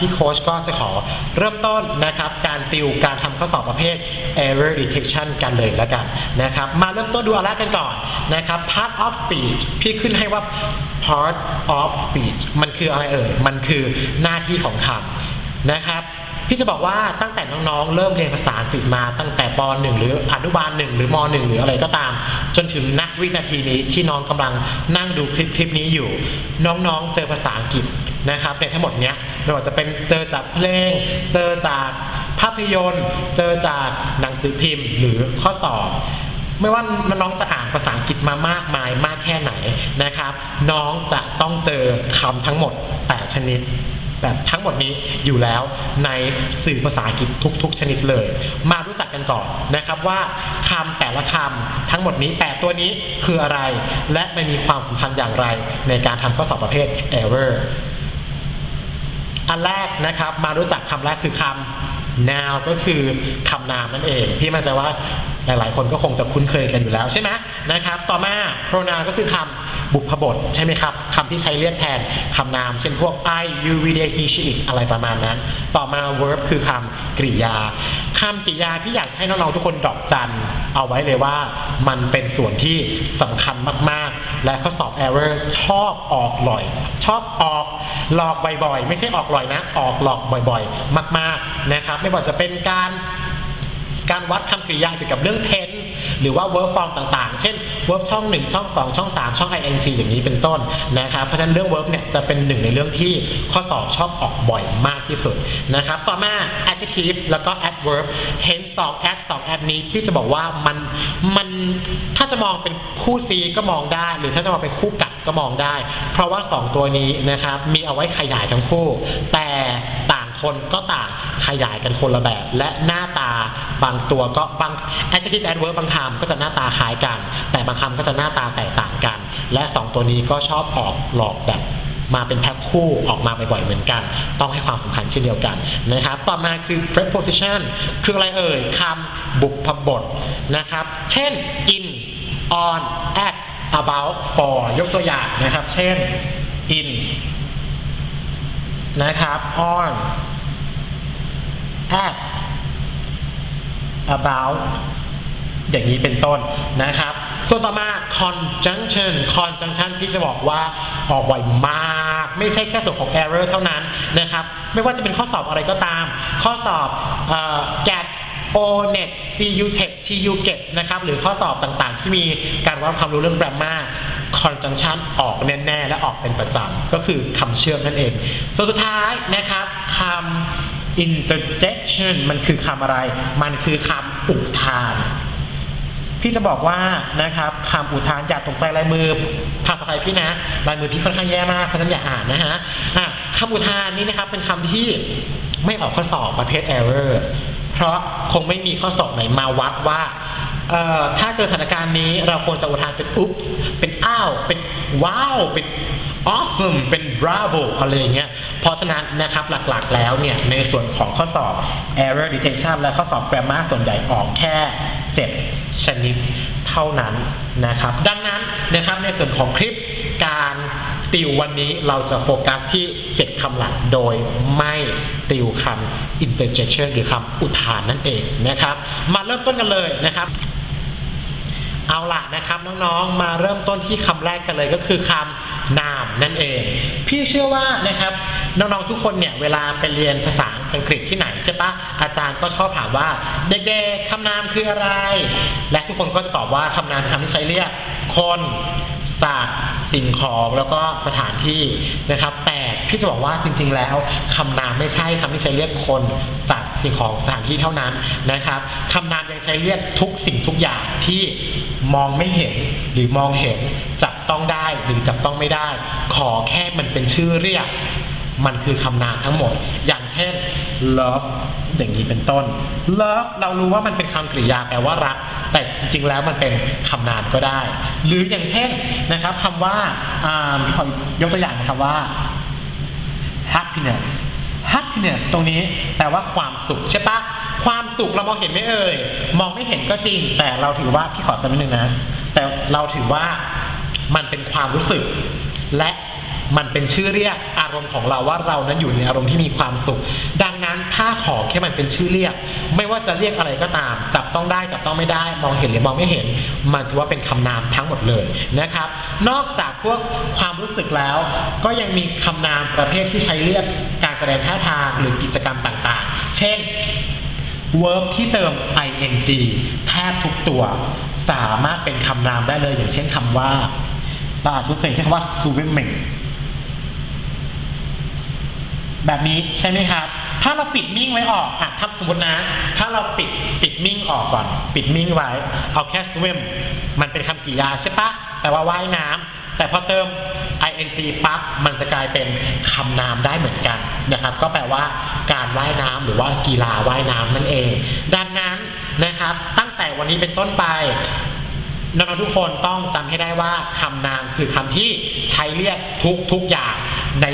พี่โค้ชก็จะขอเริ่มต้นนะครับการติวการทำข้อสอบประเภท error detection กันเลยแล้วกันนะครับ มาเริ่มต้นดูอันแรกกันก่อนนะครับ part of speech พี่ขึ้นให้ว่า part of speech มันคืออะไรเอ่ย มันคือหน้าที่ของคำนะครับ พี่จะบอกว่าตั้งแต่น้องๆ เริ่มเรียนภาษาอังกฤษมาตั้งแต่ป .1 หรืออนุบาล1หรือม .1 หรืออะไรก็ตาม จนถึงณวินาทีนี้ที่น้องกำลังนั่งดูคลิปคลิปนี้อยู่ น้องๆ เจอภาษาอังกฤษนะครับในทั้งหมดเนี้ยไม่ว่าจะเป็นเจอจากเพลง เจอจากภาพยนตร์ เจอจากหนังสือพิมพ์ หรือข้อสอบไม่ว่าน้องจะอ่านภาษาอังกฤษมามากมายมากแค่ไหนนะครับ น้องจะต้องเจอคำทั้งหมดแต่ชนิด แบบทั้งหมดนี้อยู่แล้วในสื่อภาษาอังกฤษทุก ๆ ชนิดเลย มารู้จักกันก่อนนะครับว่าคำแต่ละคำทั้งหมดนี้แปดตัวนี้คืออะไร และมันมีความสำคัญอย่างไรในการทำข้อสอบประเภท error อันแรกนะครับมารู้จักคำแรกคือคำ noun ก็คือคำนามนั่นเอง พี่มั่นใจว่าหลายๆ คนก็คงจะคุ้นเคยกันอยู่แล้วใช่ไหมนะครับ ต่อมา pronoun ก็คือคำบุพบทใช่ไหมครับคำที่ใช้เรียกแทนคำนาม เช่นพวก I you we they he she it อะไรประมาณนั้น ต่อมา verb คือคำกริยาคำกริยาที่อยากให้น้องๆทุกคนดอกจัน เอาไว้เลยว่ามันเป็นส่วนที่สำคัญมากๆ และข้อสอบ error ชอบออกหลอย ชอบออกหลอกบ่อยๆ ไม่ใช่ออกหลอยนะ ออกหลอกบ่อยๆ มากๆนะครับไม่ว่าจะเป็นการการวัดคำกริยาเกี่ยวกับเรื่อง tense หรือว่า verb form ต่างๆ เช่น verb ช่อง 1 ช่อง 2 ช่อง 3 ช่อง ing อย่างนี้เป็นต้นนะครับ เพราะฉะนั้นเรื่อง verb เนี่ยจะเป็นหนึ่งในเรื่องที่ข้อสอบชอบออกบ่อยมากที่สุดนะครับ ต่อมา adjective แล้วก็ adverb เห็นสอง ad สอง ad นี้พี่จะบอกว่ามันมันถ้าจะมองเป็นคู่ซีก็มองได้ หรือถ้าจะมองเป็นคู่กัดก็มองได้ เพราะว่า 2 ตัวนี้นะครับมีเอาไว้ขยายทั้งคู่ แต่ต่าง คนก็ต่างขยายกันคนละแบบ และหน้าตาบางตัวก็บาง adjective adverb บางคำก็จะหน้าตาคล้ายกัน แต่บางคำก็จะหน้าตาแตกต่างกัน และ 2 ตัวนี้ก็ชอบออกหลอกแบบมาเป็นแพ็คคู่ออกมาบ่อยๆเหมือนกัน ต้องให้ความสำคัญเช่นเดียวกันนะครับ ต่อมาคือ preposition คืออะไรเอ่ยคำบุพบทนะครับ เช่น in on at about for ยกตัวอย่างนะครับ เช่น in นะครับ on at about อย่างนี้เป็นต้นนะครับ ส่วนต่อมา conjunction conjunction พี่จะบอกว่าออกบ่อยมาก ไม่ใช่แค่ส่วนของ error เท่านั้นนะครับ ไม่ว่าจะเป็นข้อสอบอะไรก็ตาม ข้อสอบเอ่อ GAT ONET CU TET TU GET นะครับ หรือข้อสอบต่างๆ ที่มีการวัดความรู้เรื่อง grammar conjunction ออกแน่ ๆ และออกเป็นประจำก็คือคำเชื่อมนั่นเอง ส่วนสุดท้ายนะครับคำ interjection มันคือคำอะไร มันคือคำอุทาน พี่จะบอกว่านะครับคำอุทานอย่าตกใจลายมือภาษาไทยพี่นะลายมือพี่ค่อนข้างแย่มากเพราะฉะนั้นอย่าอ่านนะฮะะคำอุทานนี่นะครับเป็นคำที่ไม่ออกข้อสอบประเภท error เพราะคงไม่มีข้อสอบไหนมาวัดว่าถ้าเจอสถานการณ์นี้เราควรจะอุทานเป็นอุ๊บเป็นอ้าว เป็นว้าว เป็น awesome เป็น bravo อะไรอย่างเงี้ย เพราะฉะนั้นนะครับหลักๆแล้วเนี่ยในส่วนของข้อสอบ error detection และข้อสอบ grammar ส่วนใหญ่ออกแค่ 7 ชนิดเท่านั้นนะครับ ดังนั้นนะครับในส่วนของคลิปการติววันนี้เราจะโฟกัสที่ 7 คำหลักโดยไม่ติวคำ interjection หรือคำอุทานนั่นเองนะครับ มาเริ่มต้นกันเลยนะครับ เอาล่ะนะครับน้องๆ มาเริ่มต้นที่คำแรกกันเลยก็คือคำนามนั่นเอง พี่เชื่อว่านะครับน้องๆทุกคนเนี่ยเวลาไปเรียนภาษาอังกฤษที่ไหนใช่ปะอาจารย์ก็ชอบถามว่าเด็กๆคำนามคืออะไร และทุกคนก็จะตอบว่าคำนามคำที่ใช้เรียกคนสัตว์สิ่งของแล้วก็สถานที่นะครับ แต่พี่จะบอกว่าจริงๆแล้วคำนามไม่ใช่คำที่ใช้เรียกคนสัตว สิ่งของสถานที่เท่านั้นนะครับคำนามยังใช้เรียกทุกสิ่งทุกอย่างที่มองไม่เห็นหรือมองเห็นจับต้องได้หรือจับต้องไม่ได้ ขอแค่มันเป็นชื่อเรียก มันคือคำนามทั้งหมด อย่างเช่น love อย่างนี้เป็นต้น love เรารู้ว่ามันเป็นคำกริยาแปลว่ารัก แต่จริงๆแล้วมันเป็นคำนามก็ได้ หรืออย่างเช่นนะครับคำว่าอ่ายกตัวอย่างนะครับว่า happiness ฮักเนี่ยตรงนี้แปลว่าความสุขใช่ปะความสุขเรามองเห็นไหมเอ่ยมองไม่เห็นก็จริง แต่เราถือว่าพี่ขอเติมนิดนึงนะแต่เราถือว่ามันเป็นความรู้สึก และ มันเป็นชื่อเรียกอารมณ์ของเราว่าเรานั้นอยู่ในอารมณ์ที่มีความสุข ดังนั้นถ้าขอแค่มันเป็นชื่อเรียก ไม่ว่าจะเรียกอะไรก็ตาม จับต้องได้จับต้องไม่ได้ มองเห็นหรือมองไม่เห็น มันถือว่าเป็นคำนามทั้งหมดเลยนะครับ นอกจากพวกความรู้สึกแล้ว ก็ยังมีคำนามประเภทที่ใช้เรียกการแสดงท่าทางหรือกิจกรรมต่างๆ เช่น verb ที่เติม ing แทบทุกตัวสามารถเป็นคำนามได้เลยอย่างเช่นคำว่าเราอาจจะเคยใช้คำว่า swimming แบบนี้ใช่ไหมครับ ถ้าเราปิดมิ่งไว้ออกอะถ้าสมมตินะ ถ้าเราปิดปิดมิ่งออกก่อน ปิดมิ่งไว้ เอาแค่ swim มันเป็นคำกริยาใช่ปะแปลว่าว่ายน้ำแต่พอเติม ing ปั๊บมันจะกลายเป็นคำนามได้เหมือนกันนะครับ ก็แปลว่าการว่ายน้ำหรือว่ากีฬาว่ายน้ำนั่นเอง ดังนั้นนะครับ ตั้งแต่วันนี้เป็นต้นไป น้องๆทุกคนต้องจำให้ได้ว่าคำนามคือคำที่ใช้เรียกทุกทุกอย่างใน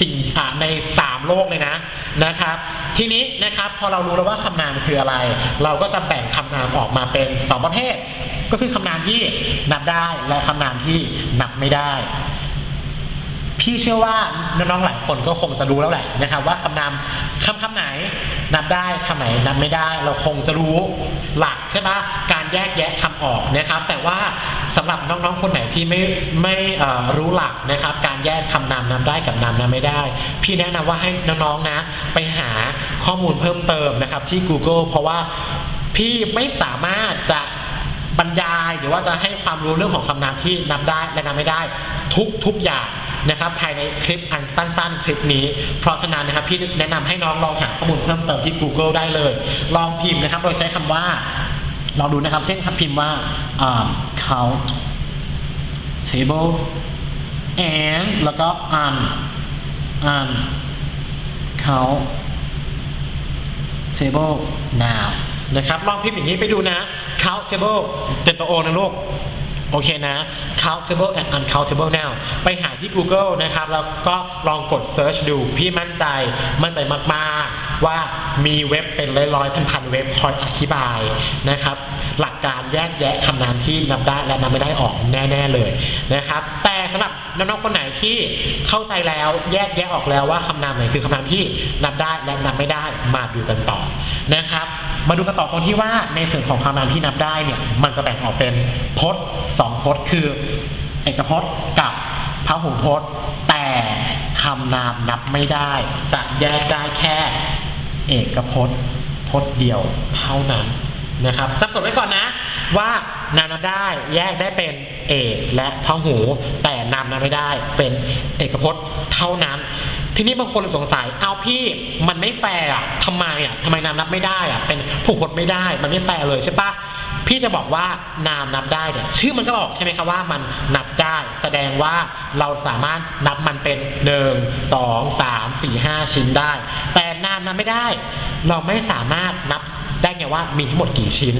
สิ่งในสามโลกเลยนะนะครับ ทีนี้นะครับพอเรารู้แล้วว่าคำนามคืออะไร เราก็จะแบ่งคำนามออกมาเป็นสองประเภทก็คือคำนามที่นับได้และคำนามที่นับไม่ได้พี่เชื่อว่าน้องๆหลายคนก็คงจะรู้แล้วแหละนะครับ ว่าคำนามคำคำไหน นับได้คำไหนนับไม่ได้เราคงจะรู้หลักใช่ปะการแยกแยะคำออกนะครับ แต่ว่าสำหรับน้องๆคนไหนที่ไม่ไม่รู้หลักนะครับ การแยกคำนามนับได้กับนามนับไม่ได้ พี่แนะนำว่าให้น้องๆนะ ไปหาข้อมูลเพิ่มเติมนะครับ ที่ Google เพราะว่าพี่ไม่สามารถจะบรรยายหรือว่าจะให้ความรู้เรื่องของคำนามที่นับได้และนับไม่ได้ ทุกทุกอย่าง นะครับภายในคลิปอันสั้นๆคลิปนี้ เพราะฉะนั้นนะครับพี่แนะนำให้น้องลองหาข้อมูลเพิ่มเติมที่ Google ได้เลย ลองพิมพ์นะครับโดยใช้คำว่าลองดูนะครับ เช่นพิมพ์ว่าอ่า count table and แล้วก็ un un count table now นะครับ ลองพิมพ์อย่างนี้ไปดูนะ count table เป็นตัวโอนะลูก โอเคนะ countable and uncountable now ไปหาที่ Google นะครับ แล้วก็ลองกด search ดู พี่มั่นใจ มั่นใจมากๆ ว่ามีเว็บเป็นร้อยๆพันๆเว็บคอยอธิบายนะครับ หลักการแยกแยะคำนามที่นับได้และนับไม่ได้ออกแน่ ๆ เลยนะครับ แต่สำหรับน้องๆคนไหนที่เข้าใจแล้วแยกแยะออกแล้วว่าคำนามไหนคือคำนามที่นับได้และนับไม่ได้มาดูกันต่อนะครับ มาดูกันต่อตรงที่ว่าในส่วนของคำนามที่นับได้เนี่ยมันจะแบ่งออกเป็นพจน์สองพจน์คือ เอกพจน์กับพหูพจน์ แต่คำนามนับไม่ได้ จะแยกได้แค่ เอกพจน์พจน์เดียวเท่านั้นนะครับจำกดไว้ก่อนนะ ว่านามนับได้แยกได้เป็น เอกและพหู แต่นามนับไม่ได้เป็นเอกพจน์เท่านั้น ทีนี้บางคนสงสัยเอาพี่มันไม่แฟร์อะทำไมอะทำไมนามนับไม่ได้อะเป็นผูกพจน์ไม่ได้มันไม่แฟร์เลยใช่ปะพี่จะบอกว่านามนับได้เนี่ยชื่อมันก็บอกใช่ไหมครับว่ามันนับได้ แสดงว่าเราสามารถนับมันเป็นหนึ่งสองสามสี่ห้าชิ้นได้ แต่นามนับไม่ได้ เราไม่สามารถนับ ได้ไงว่ามีทั้งหมดกี่ชิ้น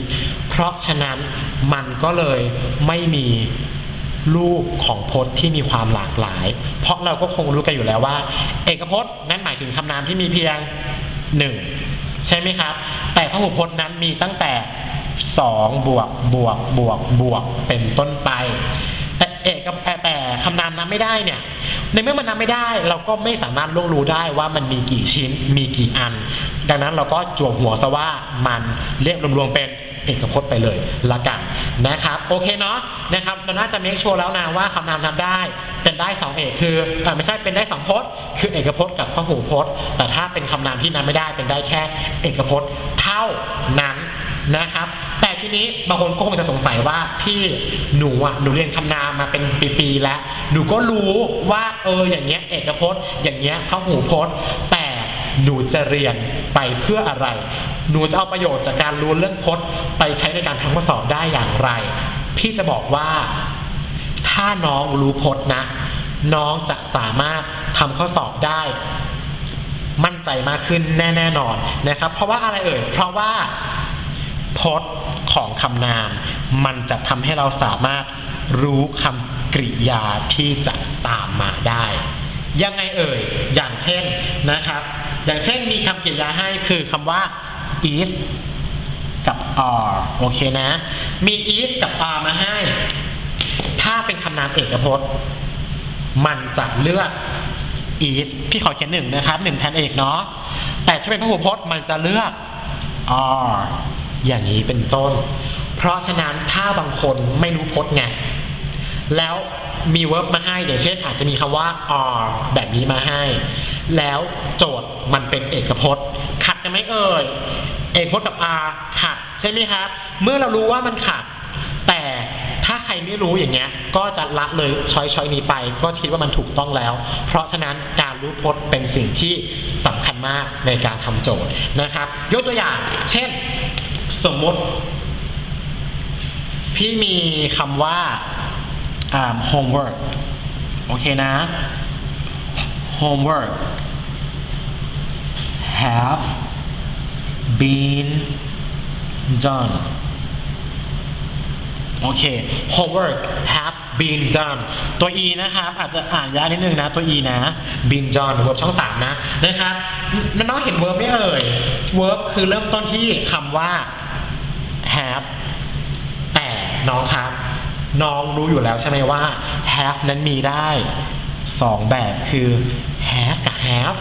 เพราะฉะนั้นมันก็เลยไม่มีรูปของพจน์ที่มีความหลากหลาย เพราะเราก็คงรู้กันอยู่แล้วว่า เอกพจน์นั้นหมายถึงคำนามที่มีเพียงหนึ่งใช่ไหมครับ แต่พหูพจน์นั้นมีตั้งแต่สองบวกบวกบวกบวกเป็นต้นไป เอกกับแต่แต่คำนามนับไม่ได้เนี่ย ในเมื่อมันนับไม่ได้ เราก็ไม่สามารถล่วงรู้ได้ว่ามันมีกี่ชิ้น มีกี่อัน ดังนั้นเราก็จวบหัวซะว่ามันเรียกรวมๆเป็นเอกพจน์ไปเลยละกันนะครับ โอเคเนาะนะครับเราน่าจะเมคชัวร์แล้วนะว่าคำนามนับได้เป็นได้สองเอกคือเออไม่ใช่เป็นได้สองพจน์ คือเอกพจน์กับพหูพจน์ แต่ถ้าเป็นคำนามที่นับไม่ได้เป็นได้แค่เอกพจน์เท่านั้น นะครับ แต่ทีนี้บางคนก็คงจะสงสัยว่าพี่หนูอะหนูเรียนคำนามมาเป็นปีๆแล้ว หนูก็รู้ว่าเอออย่างเงี้ยเอกพจน์ อย่างเงี้ยพหูพจน์ แต่หนูจะเรียนไปเพื่ออะไร หนูจะเอาประโยชน์จากการรู้เรื่องพจน์ไปใช้ในการทำข้อสอบได้อย่างไร พี่จะบอกว่าถ้าน้องรู้พจน์นะ น้องจะสามารถทำข้อสอบได้มั่นใจมากขึ้นแน่แน่นอนนะครับ เพราะว่าอะไรเอ่ย เพราะว่า พจน์ของคำนาม มันจะทำให้เราสามารถรู้คำกริยาที่จะตามมาได้ ยังไงเอ่ย อย่างเช่นนะครับ อย่างเช่นมีคำกริยาให้คือคำว่า is กับ are โอเคนะ มี is กับ are มาให้ ถ้าเป็นคำนามเอกพจน์ มันจะเลือก is พี่ขอเขียนหนึ่งนะครับหนึ่งแทนเอกเนาะแต่ถ้าเป็นพหูพจน์มันจะเลือก are อย่างนี้เป็นต้น เพราะฉะนั้นถ้าบางคนไม่รู้พจน์ไง แล้วมี verb มาให้อย่างเช่น อาจจะมีคำว่า are แบบนี้มาให้ แล้วโจทย์มันเป็นเอกพจน์ ขัดกันไหมเอ่ย เอกพจน์กับ are ขัดใช่ไหมครับ เมื่อเรารู้ว่ามันขัด แต่ถ้าใครไม่รู้อย่างเงี้ย ก็จะละเลยช้อยช้อยนี้ไป ก็คิดว่ามันถูกต้องแล้ว เพราะฉะนั้นการรู้พจน์เป็นสิ่งที่สำคัญมากในการทำโจทย์นะครับ ยกตัวอย่าง เช่น สมมติ พี่มีคำว่าอ่า homework โอเคนะ homework have been done โอเค homework have been done ตัว e นะครับ อาจจะอ่านยากนิดนึงนะ ตัว e นะ been done verb ช่องสามนะ นะครับน้องๆเห็น verb ไหม่เอ่ย verb คือเริ่มต้นที่คำว่า have แต่น้องครับ น้องรู้อยู่แล้วใช่ไหมว่า have นั้นมีได้สองแบบคือ have กับ have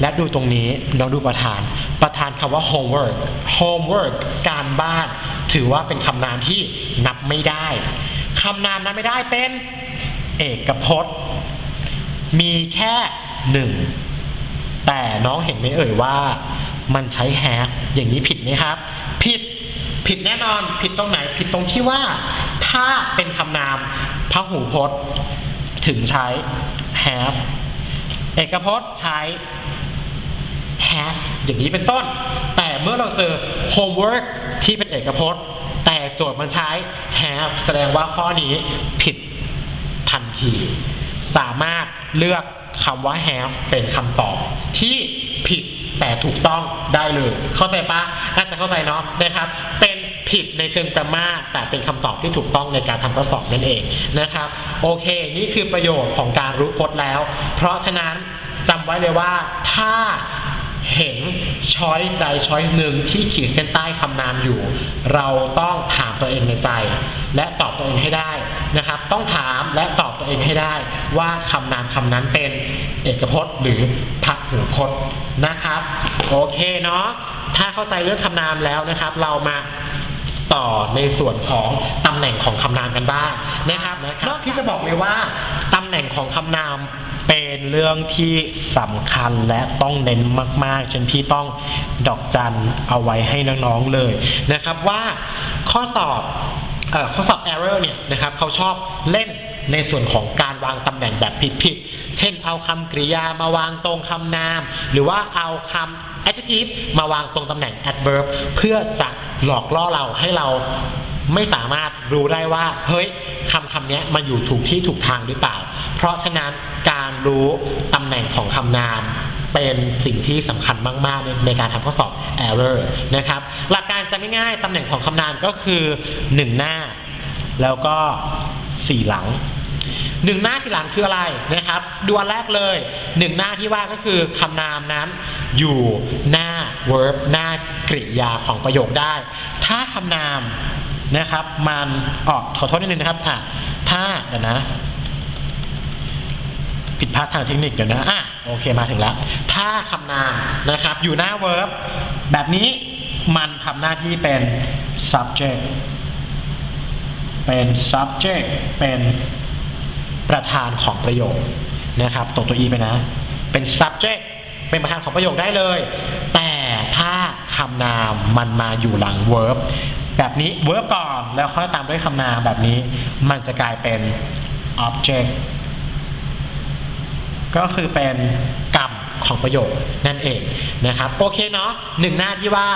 และดูตรงนี้เราดูประธาน ประธานคำว่า homework homework การบ้าน ถือว่าเป็นคำนามที่นับไม่ได้คำนามนับไม่ได้เป็น เอกพจน์ มีแค่หนึ่งแต่น้องเห็นไหมเอ่ยว่า มันใช้ have อย่างนี้ผิดไหมครับ ผิด ผิดแน่นอนผิดตรงไหนผิดตรงที่ว่า ถ้าเป็นคำนามพหูพจน์ ถึงใช้ have เอกพจน์ใช้ have อย่างนี้เป็นต้น แต่เมื่อเราเจอ homework ที่เป็นเอกพจน์ แต่โจทย์มันใช้ have แสดงว่าข้อนี้ผิดทันที สามารถเลือกคำว่า have เป็นคำตอบที่ผิด แต่ถูกต้องได้เลย เข้าใจปะน่าจะเข้าใจเนาะนะครับ เป็นผิดในเชิงกรามาแต่เป็นคำตอบที่ถูกต้องในการทำข้อสอบนั่นเองนะครับ โอเค นี่คือประโยชน์ของการรู้พจน์แล้ว เพราะฉะนั้นจำไว้เลยว่าถ้าเห็นช้อยใดช้อยหนึ่งที่ขีดเส้นใต้คำนามอยู่ เราต้องถามตัวเองในใจ และตอบตัวเองให้ได้นะครับ ต้องถามและตอบตัวเองให้ได้ว่าคำนามคำนั้นเป็น เอกพจน์หรือพหูพจน์นะครับ โอเคเนาะถ้าเข้าใจเรื่องคำนามแล้วนะครับ เรามาต่อในส่วนของตำแหน่งของคำนามกันบ้างนะครับนะครับพี่จะบอกเลยว่าตำแหน่งของคำนามเป็นเรื่องที่สำคัญและต้องเน้นมากๆจนพี่ต้องดอกจันเอาไว้ให้น้องๆเลยนะครับว่าข้อสอบเอ่อข้อสอบ error เนี่ยนะครับเขาชอบเล่น ในส่วนของการวางตำแหน่งแบบผิดๆ เช่นเอาคำกริยามาวางตรงคำนาม หรือว่าเอาคำ adjective มาวางตรงตำแหน่ง adverb เพื่อจะหลอกล่อเราให้เราไม่สามารถรู้ได้ว่า เฮ้ยคำคำนี้มันอยู่ถูกที่ถูกทางหรือเปล่า เพราะฉะนั้นการรู้ตำแหน่งของคำนามเป็นสิ่งที่สำคัญมาก ๆ ในการทำข้อสอบ error นะครับ หลักการจะง่ายๆตำแหน่งของคำนามก็คือ 1 หน้า แล้วก็ 4หลังหนึ่งหน้าที่หลังคืออะไรนะครับดูอันแรกเลยหนึ่งหน้าที่ว่าก็คือคำนามนั้น อยู่หน้า verb หน้ากริยาของประโยคได้ ถ้าคำนามนะครับมันออกขอโทษนิดนึงนะครับอะถ้าเดี๋ยวนะผิดพลาดทางเทคนิคเดี๋ยวนะอะโอเคมาถึงแล้ว ถ้าคำนามนะครับอยู่หน้า verb แบบนี้มันทำหน้าที่เป็น subject เป็น subject เป็นประธานของประโยคนะครับตกตัว e ไปนะ เป็น subject เป็นประธานของประโยคได้เลย แต่ถ้าคำนามมันมาอยู่หลัง verb แบบนี้ verb ก่อนแล้วค่อยตามด้วยคำนามแบบนี้ มันจะกลายเป็น object ก็คือเป็นกรรม ของประโยคนั่นเองนะครับโอเคเนาะหนึ่งหน้าที่ว่า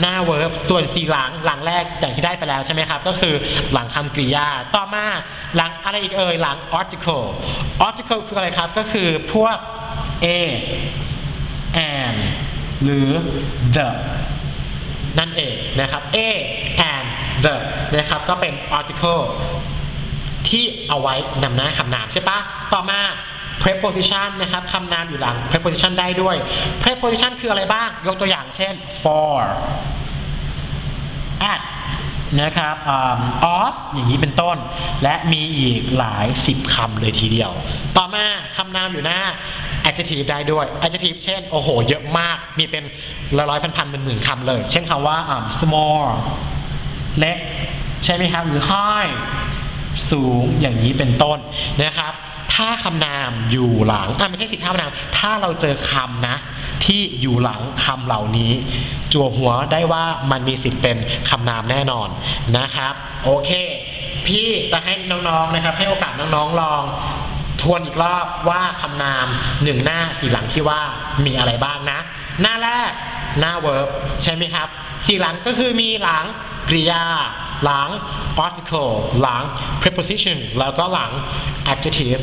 หน้า verb ส่วนสีหลังหลังแรกอย่างที่ได้ไปแล้วใช่ไหมครับ ก็คือหลังคำกริยา ต่อมาหลังอะไรอีกเอ่ยหลัง article article คืออะไรครับ ก็คือพวก a and หรือ the นั่นเองนะครับ a and the นะครับก็เป็น article ที่เอาไว้นำหน้าคำนามใช่ปะต่อมา preposition นะครับคำนามอยู่หลัง preposition ได้ด้วย preposition คืออะไรบ้าง ยกตัวอย่างเช่น for at นะครับอ่า of อย่างนี้เป็นต้น และมีอีกหลายสิบคำเลยทีเดียว ต่อมาคำนามอยู่หน้า adjective ได้ด้วย adjective เช่น โอ้โห เยอะมาก มีเป็นร้อยร้อยพันพันหมื่นหมื่นคำเลย เช่นคำว่าอ่า small เล็ก ใช่ไหมครับ หรือ high สูง อย่างนี้เป็นต้นนะครับ ถ้าคำนามอยู่หลังอะไม่ใช่สิท่าคำนาม ถ้าเราเจอคำนะ ที่อยู่หลังคำเหล่านี้ จั่วหัวได้ว่ามันมีสิทธิ์เป็นคำนามแน่นอนนะครับ โอเค พี่จะให้น้องๆนะครับ ให้โอกาสน้องๆลองทวนอีกรอบว่าคำนามหนึ่งหน้าสีหลังที่ว่ามีอะไรบ้างนะ หน้าแรกหน้า verb ใช่ไหมครับ สีหลังก็คือมีหลังกริยา หลัง article หลัง preposition แล้วก็หลัง adjective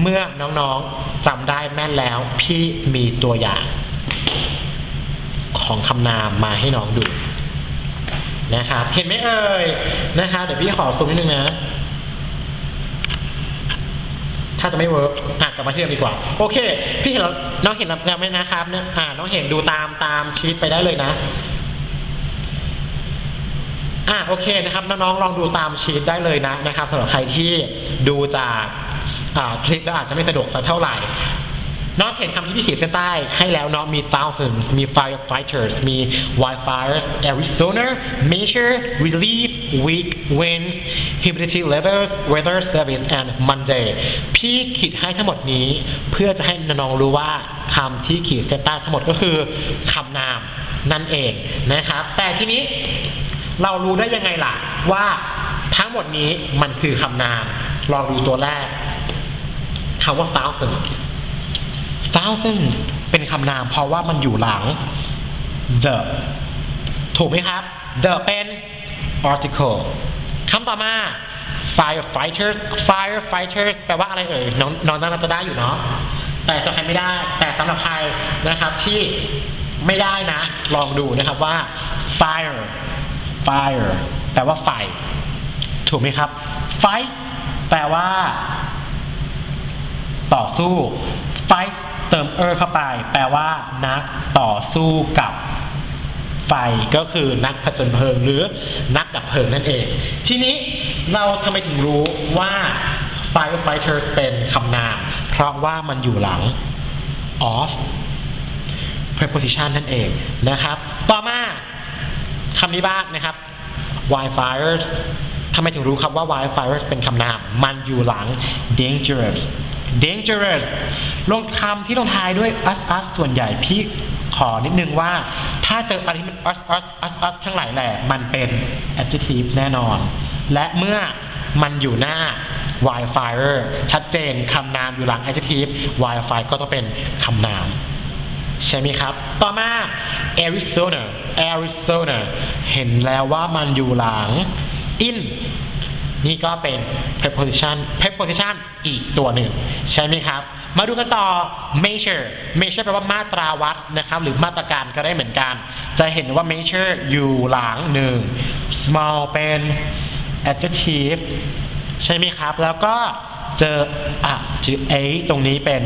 เมื่อน้องๆจำได้แม่นแล้ว พี่มีตัวอย่าง ของคำนามมาให้น้องดูนะครับเห็นไหมเอ่ยนะครับเดี๋ยวพี่ขอซูมนิดนึงนะ ถ้าจะไม่เวิร์กอะกลับมาที่เดิมดีกว่า โอเค พี่เห็นแล้วน้องเห็นแล้วไหมนะครับเนี่ยอ่าน้องเห็นดูตามตามชีตไปได้เลยนะ อะโอเคนะครับน้องๆลองดูตามชีตได้เลยนะนะครับสำหรับใครที่ดูจากคลิปแล้วอาจจะไม่สะดวกสักเท่าไหร่นอกเห็นคำที่พี่ขีดเส้นใต้ให้แล้วเนาะมี thousands มี firefighters มี wildfires Arizona measure relief week winds humidity levels weather service and Monday พี่ขีดให้ทั้งหมดนี้ เพื่อจะให้น้องๆรู้ว่าคำที่ขีดเส้นใต้ทั้งหมดก็คือคำนามนั่นเองนะครับ แต่ทีนี้ เรารู้ได้ยังไงล่ะ ว่าทั้งหมดนี้มันคือคำนาม ลองดูตัวแรกคำว่า thousand thousand เป็นคำนาม เพราะว่ามันอยู่หลัง the ถูกไหมครับ the เป็น article คำต่อมา firefighters firefighters แปลว่าอะไรเอ่ย น้องน้องน่าจะได้อยู่เนาะ แต่สำหรับใครไม่ได้ แต่สำหรับใครนะครับที่ไม่ได้นะ ลองดูนะครับว่า fire fire แปลว่าไฟ ถูกไหมครับ fight แปลว่า ต่อสู้ fight เติมเออเข้าไป แปลว่า นักต่อสู้กับไฟก็คือนักผจญเพลิงหรือนักดับเพลิงนั่นเอง ทีนี้เราทำไมถึงรู้ว่า firefighters เป็นคำนาม เพราะว่ามันอยู่หลัง of preposition นั่นเองนะครับ ต่อมา คำนี้บ้างนะครับ wildfires ทำไมถึงรู้ครับว่า wildfires เป็นคำนาม มันอยู่หลัง dangerous dangerous ลงคำที่ลงท้ายด้วย us us ส่วนใหญ่พี่ขอนิดนึงว่า ถ้าเจออะไรที่มัน us us us us ทั้งหลายแหละมันเป็น adjective แน่นอน และเมื่อมันอยู่หน้า wildfire ชัดเจนคำนามอยู่หลัง adjective wildfire ก็ต้องเป็นคำนาม ใช่ไหมครับ ต่อมา Arizona Arizona เห็นแล้วว่ามันอยู่หลัง in นี่ก็เป็น preposition preposition อีกตัวหนึ่ง ใช่ไหมครับ มาดูกันต่อ measure measure แปลว่ามาตราวัดนะครับ หรือมาตรการก็ได้เหมือนกัน จะเห็นว่า measure อยู่หลังหนึ่ง small เป็น adjective ใช่ไหมครับ แล้วก็ เจออะเจอ a ตรงนี้เป็น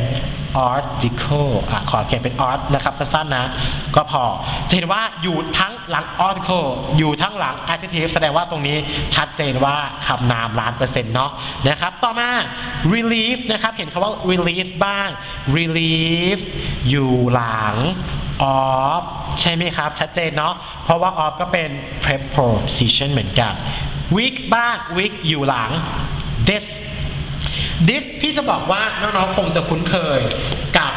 article อะขอเขียนเป็น art นะครับสั้นๆนะ ก็พอ จะเห็นว่าอยู่ทั้งหลัง article อยู่ทั้งหลัง adjective แสดงว่าตรงนี้ชัดเจนว่าคำนามล้านเปอร์เซ็นต์เนาะนะครับ ต่อมา relief นะครับ เห็นคำว่า relief บ้าง relief อยู่หลัง of ใช่ไหมครับ ชัดเจนเนาะเพราะว่า of ก็เป็น preposition เหมือนกัน week บ้าง week อยู่หลัง this ดิสพี่จะบอกว่าน้องๆคงจะคุ้นเคยกับ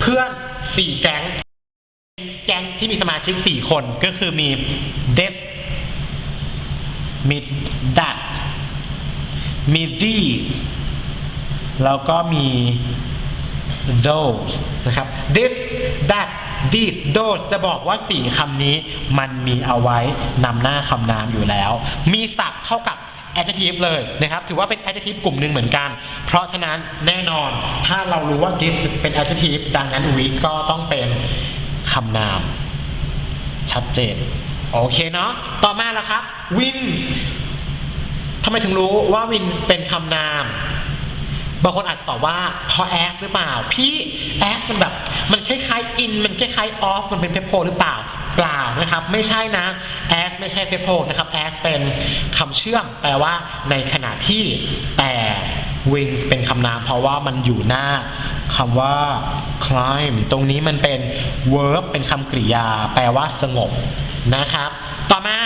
เพื่อนสี่แก๊งแก๊งที่มีสมาชิกสี่คนก็คือมี this มี that มี these แล้วก็มี those นะครับ this that these those จะบอกว่าสี่คำนี้มันมีเอาไว้นำหน้าคำนามอยู่แล้ว มีศัพท์เท่ากับ adjective เลยนะครับ ถือว่าเป็น adjective กลุ่มหนึ่งเหมือนกัน เพราะฉะนั้นแน่นอนถ้าเรารู้ว่า this เป็น adjective ดังนั้น we ก็ต้องเป็นคำนาม ชัดเจน โอเคเนาะต่อมาแล้วครับ win ทำไมถึงรู้ว่า win เป็นคำนามบางคนอาจจะตอบว่าพราะ as หรือเปล่า พี่ as มันแบบ มันคล้ายๆ in มันคล้ายๆ off มันเป็น prepo หรือเปล่า เปล่านะครับ ไม่ใช่นะ as ไม่ใช่ verb นะครับ as เป็นคำเชื่อม แปลว่าในขณะที่แต่ wing เป็นคำนามเพราะว่ามันอยู่หน้าคำว่า climb ตรงนี้มันเป็น verb เป็นคำกริยา แปลว่าสงบนะครับ ต่อมา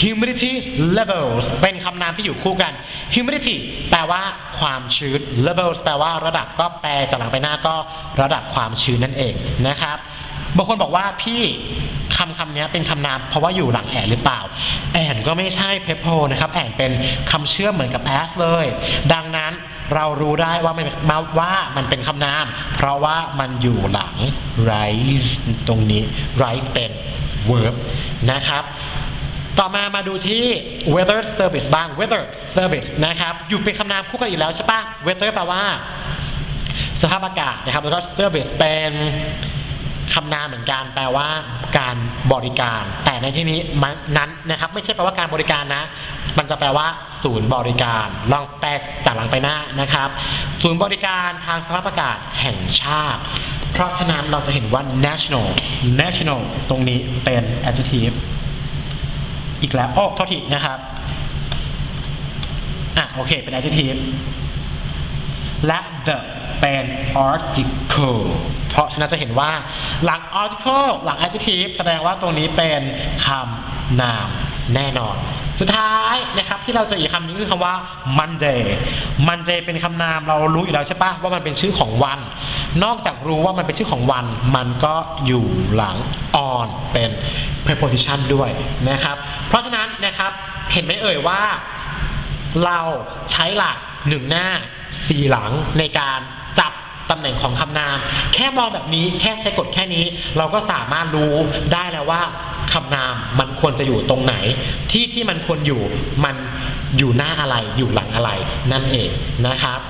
humidity levels เป็นคำนามที่อยู่คู่กัน humidity แปลว่าความชื้น levels แปลว่าระดับก็แปลจากหลังไปหน้าก็ระดับความชื้นนั่นเองนะครับ บางคนบอกว่าพี่คำคำนี้เป็นคำนามเพราะว่าอยู่หลังแอนหรือเปล่า แอนก็ไม่ใช่เพโพนะครับ แอนเป็นคำเชื่อมเหมือนกับ as เลย ดังนั้นเรารู้ได้ว่ามันมาว่ามันเป็นคำนาม เพราะว่ามันอยู่หลัง rise ตรงนี้ rise เป็น verb นะครับต่อมามาดูที่ weather service บ้าง weather service นะครับ อยู่เป็นคำนามคู่กันอีกแล้วใช่ปะ weather แปลว่า สภาพอากาศนะครับ แล้วก็ service เป็น คำนามเหมือนกันแปลว่าการบริการ แต่ในที่นี้นั้นนะครับ ไม่ใช่แปลว่าการบริการนะ มันจะแปลว่า ศูนย์บริการ ลองแปลจากหลังไปหน้านะครับ ศูนย์บริการทางสภาพอากาศแห่งชาติ เพราะฉะนั้นเราจะเห็นว่า national national ตรงนี้เป็น adjective อีกแล้วโอ้โทษทีนะครับอะโอเค เป็น adjective และ the เป็น article เพราะฉะนั้นจะเห็นว่าหลัง article หลัง adjective แสดงว่าตรงนี้เป็นคำนามแน่นอน สุดท้ายนะครับที่เราจะอีกคำนี้คือคำว่า Monday Monday เป็นคำนามเรารู้อยู่แล้วใช่ปะว่ามันเป็นชื่อของวัน นอกจากรู้ว่ามันเป็นชื่อของวัน มันก็อยู่หลัง on เป็น preposition ด้วยนะครับ เพราะฉะนั้นนะครับเห็นไหมเอ่ยว่า เราใช้หลักหนึ่งหน้า สี่หลังในการจับตำแหน่งของคำนาม แค่มองแบบนี้แค่ใช้กฎแค่นี้ เราก็สามารถรู้ได้แล้วว่าคำนามมันควรจะอยู่ตรงไหน ที่ที่มันควรอยู่มันอยู่หน้าอะไรอยู่หลังอะไรนั่นเองนะครับ